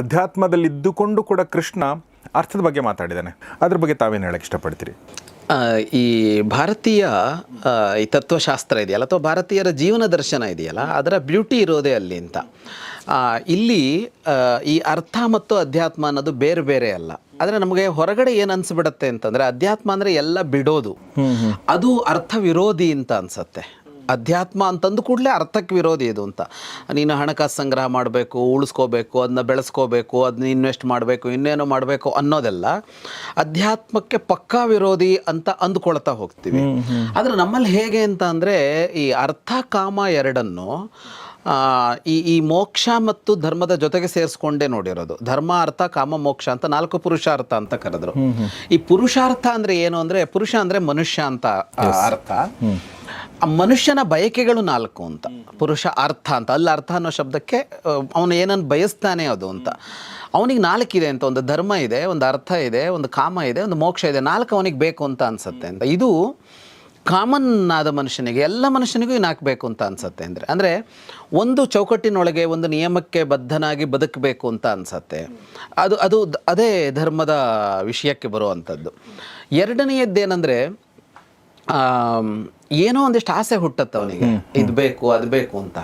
ಅಧ್ಯಾತ್ಮದಲ್ಲಿ ಇದ್ದುಕೊಂಡು ಕೂಡ ಕೃಷ್ಣ ಅರ್ಥದ ಬಗ್ಗೆ ಮಾತಾಡಿದ್ದಾನೆ. ಅದ್ರ ಬಗ್ಗೆ ತಾವೇನು ಹೇಳಕ್ಕೆ ಇಷ್ಟಪಡ್ತೀರಿ? ಈ ಭಾರತೀಯ ಈ ತತ್ವಶಾಸ್ತ್ರ ಇದೆಯಲ್ಲ ಅಥವಾ ಭಾರತೀಯರ ಜೀವನ ದರ್ಶನ ಇದೆಯಲ್ಲ ಅದರ ಬ್ಯೂಟಿ ಇರೋದೇ ಅಲ್ಲಿ ಅಂತ. ಇಲ್ಲಿ ಈ ಅರ್ಥ ಮತ್ತು ಅಧ್ಯಾತ್ಮ ಅನ್ನೋದು ಬೇರೆ ಬೇರೆ ಅಲ್ಲ. ಆದರೆ ನಮಗೆ ಹೊರಗಡೆ ಏನು ಅನಿಸ್ಬಿಡತ್ತೆ ಅಂತಂದರೆ ಅಧ್ಯಾತ್ಮ ಅಂದರೆ ಎಲ್ಲ ಬಿಡೋದು. ಅದು ಅರ್ಥ ವಿರೋಧಿ ಅಂತ ಅನ್ಸತ್ತೆ. ಅಧ್ಯಾತ್ಮ ಅಂತಂದು ಕೂಡಲೇ ಅರ್ಥಕ್ಕೆ ವಿರೋಧಿ ಇದು ಅಂತ. ನೀನು ಹಣಕಾಸು ಸಂಗ್ರಹ ಮಾಡಬೇಕು ಉಳಿಸ್ಕೋಬೇಕು ಅದನ್ನ ಬೆಳೆಸ್ಕೋಬೇಕು ಅದನ್ನ ಇನ್ವೆಸ್ಟ್ ಮಾಡಬೇಕು ಇನ್ನೇನೋ ಮಾಡಬೇಕು ಅನ್ನೋದೆಲ್ಲ ಅಧ್ಯಾತ್ಮಕ್ಕೆ ಪಕ್ಕಾ ವಿರೋಧಿ ಅಂತ ಅಂದ್ಕೊಳ್ತಾ ಹೋಗ್ತೀವಿ. ಆದರೆ ನಮ್ಮಲ್ಲಿ ಹೇಗೆ ಅಂತ ಅಂದರೆ ಈ ಅರ್ಥ ಕಾಮ ಎರಡನ್ನು ಈ ಈ ಮೋಕ್ಷ ಮತ್ತು ಧರ್ಮದ ಜೊತೆಗೆ ಸೇರಿಸ್ಕೊಂಡೇ ನೋಡಿರೋದು. ಧರ್ಮ ಅರ್ಥ ಕಾಮ ಮೋಕ್ಷ ಅಂತ ನಾಲ್ಕು ಪುರುಷಾರ್ಥ ಅಂತ ಕರೆದ್ರು. ಈ ಪುರುಷಾರ್ಥ ಅಂದ್ರೆ ಏನು ಅಂದ್ರೆ ಪುರುಷ ಅಂದ್ರೆ ಮನುಷ್ಯ ಅಂತ ಅರ್ಥ. ಮನುಷ್ಯನ ಬಯಕೆಗಳು ನಾಲ್ಕು ಅಂತ. ಪುರುಷ ಅರ್ಥ ಅಂತ. ಅಲ್ಲಿ ಅರ್ಥ ಅನ್ನೋ ಶಬ್ದಕ್ಕೆ ಅವನು ಏನನ್ನು ಬಯಸ್ತಾನೆ ಅದು ಅಂತ. ಅವನಿಗೆ ನಾಲ್ಕಿದೆ ಅಂತ. ಒಂದು ಧರ್ಮ ಇದೆ, ಒಂದು ಅರ್ಥ ಇದೆ, ಒಂದು ಕಾಮ ಇದೆ, ಒಂದು ಮೋಕ್ಷ ಇದೆ. ನಾಲ್ಕು ಅವನಿಗೆ ಬೇಕು ಅಂತ ಅನ್ಸುತ್ತೆ ಅಂತ. ಇದು ಕಾಮನ್ ಆದ ಮನುಷ್ಯನಿಗೆ, ಎಲ್ಲ ಮನುಷ್ಯನಿಗೂ ಇನ್ನು ಬೇಕು ಅಂತ ಅನ್ಸತ್ತೆ ಅಂದರೆ. ಅಂದರೆ ಒಂದು ಚೌಕಟ್ಟಿನೊಳಗೆ ಒಂದು ನಿಯಮಕ್ಕೆ ಬದ್ಧನಾಗಿ ಬದುಕಬೇಕು ಅಂತ ಅನ್ಸತ್ತೆ. ಅದು ಅದು ಅದೇ ಧರ್ಮದ ವಿಷಯಕ್ಕೆ ಬರುವಂಥದ್ದು. ಎರಡನೆಯದ್ದೇನೆಂದರೆ ಏನೋ ಒಂದಿಷ್ಟು ಆಸೆ ಹುಟ್ಟತ್ತೆ ಅವನಿಗೆ. ಇದು ಬೇಕು ಅದು ಬೇಕು ಅಂತ.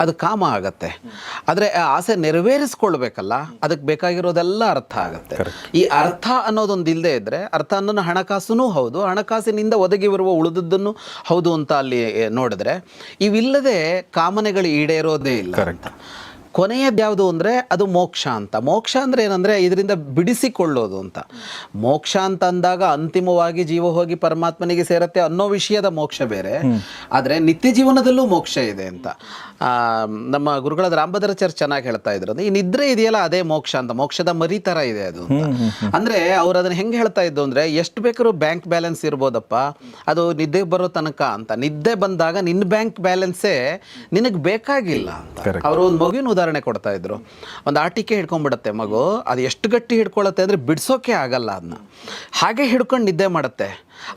ಅದು ಕಾಮ ಆಗತ್ತೆ. ಆದರೆ ಆ ಆಸೆ ನೆರವೇರಿಸ್ಕೊಳ್ಬೇಕಲ್ಲ ಅದಕ್ಕೆ ಬೇಕಾಗಿರೋದೆಲ್ಲ ಅರ್ಥ ಆಗುತ್ತೆ. ಈ ಅರ್ಥ ಅನ್ನೋದೊಂದು ಇಲ್ಲದೆ ಇದ್ದರೆ ಅರ್ಥ ಅನ್ನೋ ಹಣಕಾಸುನೂ ಹೌದು ಹಣಕಾಸಿನಿಂದ ಒದಗಿ ಬರುವ ಉಳಿದದ್ದನ್ನು ಹೌದು ಅಂತ ಅಲ್ಲಿ ನೋಡಿದ್ರೆ ಇವಿಲ್ಲದೆ ಕಾಮನೆಗಳು ಈಡೇರೋದೇ ಇಲ್ಲ ಅಂತ ಕೊನೆಯದ್ದು ಯಾವುದು ಅಂದರೆ ಅದು ಮೋಕ್ಷ ಅಂತ. ಮೋಕ್ಷ ಅಂದರೆ ಏನಂದರೆ ಇದರಿಂದ ಬಿಡಿಸಿಕೊಳ್ಳೋದು ಅಂತ. ಮೋಕ್ಷ ಅಂತ ಅಂದಾಗ ಅಂತಿಮವಾಗಿ ಜೀವ ಹೋಗಿ ಪರಮಾತ್ಮನಿಗೆ ಸೇರತ್ತೆ ಅನ್ನೋ ವಿಷಯದ ಮೋಕ್ಷ ಬೇರೆ. ಆದರೆ ನಿತ್ಯ ಜೀವನದಲ್ಲೂ ಮೋಕ್ಷ ಇದೆ ಅಂತ. ನಮ್ಮ ಗುರುಗಳಾದ ರಾಮಭದ್ರಾಚಾರ್ಯ ಚೆನ್ನಾಗಿ ಹೇಳ್ತಾ ಇದ್ರು ಈ ನಿದ್ರೆ ಇದೆಯಲ್ಲ ಅದೇ ಮೋಕ್ಷ ಅಂತ. ಮೋಕ್ಷದ ಮರಿ ಥರ ಇದೆ ಅದು ಅಂದರೆ ಅವ್ರು ಅದನ್ನ ಹೆಂಗೆ ಹೇಳ್ತಾ ಇದ್ದು ಅಂದರೆ ಎಷ್ಟು ಬೇಕಾದ್ರೂ ಬ್ಯಾಂಕ್ ಬ್ಯಾಲೆನ್ಸ್ ಇರ್ಬೋದಪ್ಪ. ಅದು ನಿದ್ದೆ ಬರೋ ತನಕ ಅಂತ. ನಿದ್ದೆ ಬಂದಾಗ ನಿನ್ನ ಬ್ಯಾಂಕ್ ಬ್ಯಾಲೆನ್ಸೇ ನಿನಗೆ ಬೇಕಾಗಿಲ್ಲ ಅಂತ. ಅವರು ಒಂದು ಮಗುವಿನ ಉದಾಹರಣೆ ಕೊಡ್ತಾ ಇದ್ರು. ಒಂದು ಆಟಿಕೆ ಹಿಡ್ಕೊಂಡ್ಬಿಡತ್ತೆ ಮಗು ಅದು ಎಷ್ಟು ಗಟ್ಟಿ ಹಿಡ್ಕೊಳತ್ತೆ ಅಂದರೆ ಬಿಡಿಸೋಕೆ ಆಗಲ್ಲ ಅದನ್ನ ಹಾಗೆ ಹಿಡ್ಕೊಂಡು ನಿದ್ದೆ ಮಾಡುತ್ತೆ.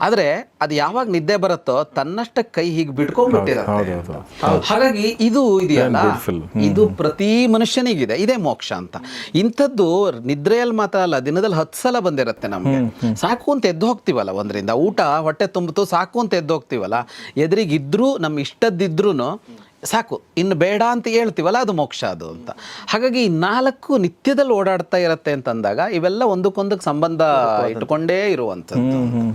ಆದರೆ ಅದು ಯಾವಾಗ ನಿದ್ದೆ ಬರುತ್ತೋ ತನ್ನಷ್ಟ ಕೈ ಹೀಗೆ ಬಿಟ್ಕೊಂಡ್ಬಿಟ್ಟಿದೆ ಹಾಗಾಗಿ ಇದು ಇದೆಯಲ್ಲ ಇದು ಪ್ರತಿ ಮನುಷ್ಯನಿಗಿದೆ. ಇದೇ ಮೋಕ್ಷ ಅಂತ. ಇಂಥದ್ದು ನಿದ್ರೆಯಲ್ಲಿ ಮಾತ್ರ ಅಲ್ಲ ದಿನದಲ್ಲಿ ಹತ್ತು ಸಲ ಬಂದಿರುತ್ತೆ ನಮಗೆ. ಸಾಕು ಅಂತ ಎದ್ದು ಹೋಗ್ತೀವಲ್ಲ ಒಂದರಿಂದ. ಊಟ ಹೊಟ್ಟೆ ತುಂಬಿತು ಸಾಕು ಅಂತ ಎದ್ದು ಹೋಗ್ತೀವಲ್ಲ. ಎದುರಿಗಿದ್ರೂ ನಮ್ಮ ಇಷ್ಟದ್ದಿದ್ರೂ ಸಾಕು ಇನ್ನು ಬೇಡ ಅಂತ ಹೇಳ್ತೀವಲ್ಲ ಅದು ಮೋಕ್ಷ ಅದು ಅಂತ. ಹಾಗಾಗಿ ಈ ನಾಲ್ಕು ನಿತ್ಯದಲ್ಲಿ ಓಡಾಡ್ತಾ ಇರತ್ತೆ ಅಂತಂದಾಗ ಇವೆಲ್ಲ ಒಂದಕ್ಕೊಂದಕ್ಕೆ ಸಂಬಂಧ ಇಟ್ಕೊಂಡೇ ಇರುವಂಥದ್ದು.